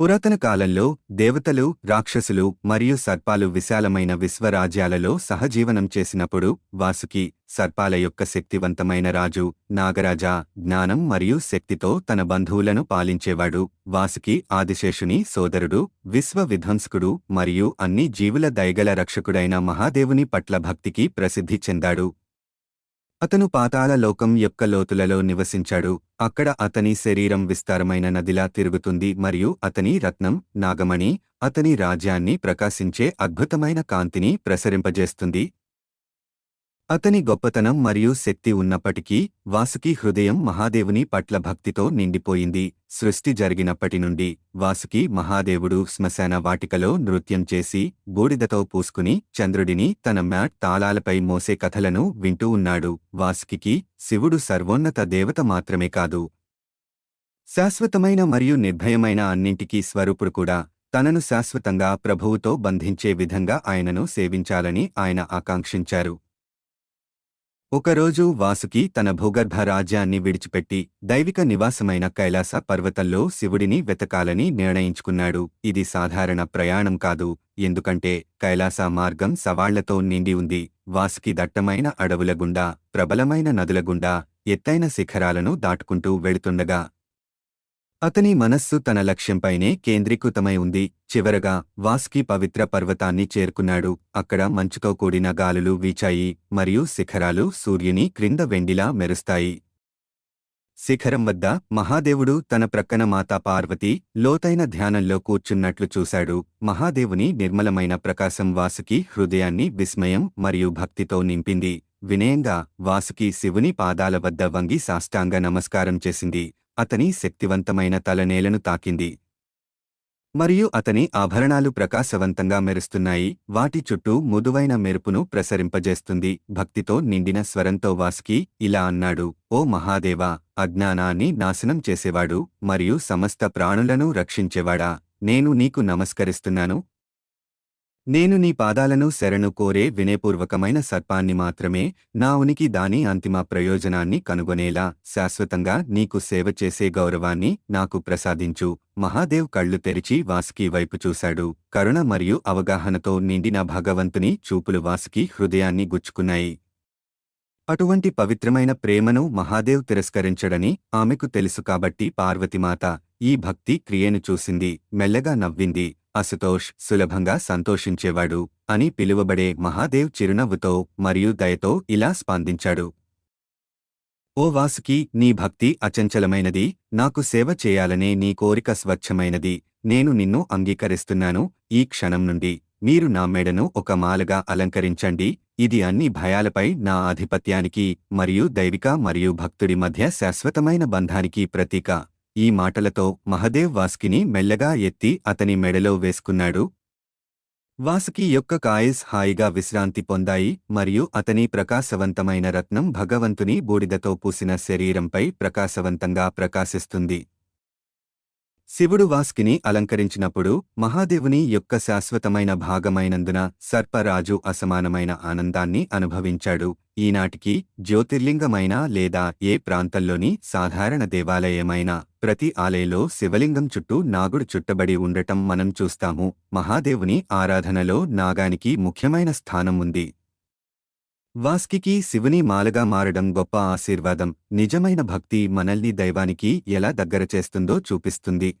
పురాతన కాలంలో దేవతలు రాక్షసులు మరియు సర్పాలు విశాలమైన విశ్వరాజ్యాలలో సహజీవనం చేసినప్పుడు వాసుకి సర్పాల యొక్క శక్తివంతమైన రాజు నాగరాజా జ్ఞానం మరియు శక్తితో తన బంధువులను పాలించేవాడు. వాసుకి ఆదిశేషుని సోదరుడు విశ్వవిధ్వంసకుడు మరియు అన్ని జీవుల దయగల రక్షకుడైన మహాదేవుని పట్ల భక్తికి ప్రసిద్ధి చెందాడు. అతను పాతాళ లోకం యొక్క లోతులలో నివసించాడు. అక్కడ అతని శరీరం విస్తారమైన నదిలా తిరుగుతుంది మరియు అతని రత్నం నాగమణి అతని రాజ్యాన్ని ప్రకాశించే అద్భుతమైన కాంతిని ప్రసరింపజేస్తుంది. అతని గొప్పతనం మరియు శక్తి ఉన్నప్పటికీ వాసుకి హృదయం మహాదేవుని పట్ల భక్తితో నిండిపోయింది. సృష్టి జరిగినప్పటి నుండి వాసుకి మహాదేవుడు శ్మశాన వాటికలో నృత్యం చేసి బూడిదతో పూసుకుని చంద్రుడిని తన మ్యాట్ తాళాలపై మోసే కథలను వింటూ ఉన్నాడు. వాసుకి శివుడు సర్వోన్నత దేవత మాత్రమే కాదు. శాశ్వతమైన మరియు నిర్భయమైన అన్నింటికీ స్వరూపుడు కూడా. తనను శాశ్వతంగా ప్రభువుతో బంధించే విధంగా ఆయనను సేవించాలని ఆయన ఆకాంక్షించారు. ఒకరోజు వాసుకి తన భూగర్భ రాజ్యాన్ని విడిచిపెట్టి దైవిక నివాసమైన కైలాస పర్వతంలో శివుడిని వెతకాలని నిర్ణయించుకున్నాడు. ఇది సాధారణ ప్రయాణం కాదు ఎందుకంటే కైలాస మార్గం సవాళ్ళతో నిండి ఉంది. వాసుకి దట్టమైన అడవుల గుండా ప్రబలమైన నదుల గుండా ఎత్తైన శిఖరాలను దాటుకుంటూ వెళుతుండగా అతని మనస్సు తన లక్ష్యంపైనే కేంద్రీకృతమై ఉంది. చివరగా వాస్కి పవిత్ర పర్వతాన్ని చేరుకున్నాడు. అక్కడ మంచుతో కూడిన గాలులు వీచాయి మరియు శిఖరాలు సూర్యుని క్రింద వెండిలా మెరుస్తాయి. శిఖరం వద్ద మహాదేవుడు తన ప్రక్కన మాతా పార్వతి లోతైన ధ్యానంలో కూర్చున్నట్లు చూశాడు. మహాదేవుని నిర్మలమైన ప్రకాశం వాసుకి హృదయాన్ని విస్మయం మరియు భక్తితో నింపింది. వినయంగా వాసుకి శివుని పాదాల వద్ద వంగి సాష్టాంగ నమస్కారం చేసింది. అతని శక్తివంతమైన తలనేలను తాకింది. మరియు అతని ఆభరణాలు ప్రకాశవంతంగా మెరుస్తున్నాయి. వాటి చుట్టూ ముదువైన మెరుపును ప్రసరింపజేస్తుంది. భక్తితో నిండిన స్వరంతో వాస్కి ఇలా అన్నాడు ఓ మహాదేవా అజ్ఞానాన్ని నాశనం చేసేవాడు మరియు సమస్త ప్రాణులను రక్షించేవాడా? నేను నీకు నమస్కరిస్తున్నాను నేను నీ పాదాలను శరణు కోరే వినయపూర్వకమైన సర్పాన్ని మాత్రమే నా ఉనికి దాని అంతిమ ప్రయోజనాన్ని కనుగొనేలా శాశ్వతంగా నీకు సేవ చేసే గౌరవాన్ని నాకు ప్రసాదించు. మహాదేవ్ కళ్ళు తెరిచి వాసుకి వైపు చూశాడు. కరుణ మరియు అవగాహనతో నిండిన భగవంతుని చూపులు వాసుకి హృదయాన్ని గుచ్చుకున్నాయి. అటువంటి పవిత్రమైన ప్రేమను మహాదేవ్ తిరస్కరించడని ఆమెకు తెలుసు కాబట్టి పార్వతిమాత ఈ భక్తి క్రియను చూసింది మెల్లగా నవ్వింది. అసుతోష్ సులభంగా సంతోషించేవాడు అని పిలువబడే మహాదేవ్ చిరునవ్వుతో మరియు దయతో ఇలా స్పందించాడు. ఓ వాసుకి నీ భక్తి అచంచలమైనది. నాకు సేవ చేయాలనే నీ కోరిక స్వచ్ఛమైనది. నేను నిన్ను అంగీకరిస్తున్నాను. ఈ క్షణం నుండి మీరు నా మెడను ఒక మాలగా అలంకరించండి. ఇది అన్ని భయాలపై నా ఆధిపత్యానికి మరియు దైవిక మరియు భక్తుడి మధ్య శాశ్వతమైన బంధానికి ప్రతీక. ఈ మాటలతో మహదేవ్ వాసుకిని మెల్లగా ఎత్తి అతని మెడలో వేసుకున్నాడు. వాసుకి యొక్క కాయస్ హాయిగా విశ్రాంతి పొందాయి మరియు అతని ప్రకాశవంతమైన రత్నం భగవంతుని బూడిదతో పూసిన శరీరంపై ప్రకాశవంతంగా ప్రకాశిస్తుంది. శివుడు వాస్కిని అలంకరించినప్పుడు మహాదేవుని యొక్క శాశ్వతమైన భాగమైనందున సర్పరాజు అసమానమైన ఆనందాన్ని అనుభవించాడు. ఈనాటికి జ్యోతిర్లింగమైన లేదా ఏ ప్రాంతంలోని సాధారణ దేవాలయమైనా ప్రతి ఆలయంలో శివలింగం చుట్టూ నాగుడు చుట్టబడి ఉండటం మనం చూస్తాము. మహాదేవుని ఆరాధనలో నాగానికి ముఖ్యమైన స్థానం ఉంది. వాస్కికి శివుని మాలగా మారడం గొప్ప ఆశీర్వాదం. నిజమైన భక్తి మనల్ని దైవానికి ఎలా దగ్గర చేస్తుందో చూపిస్తుంది.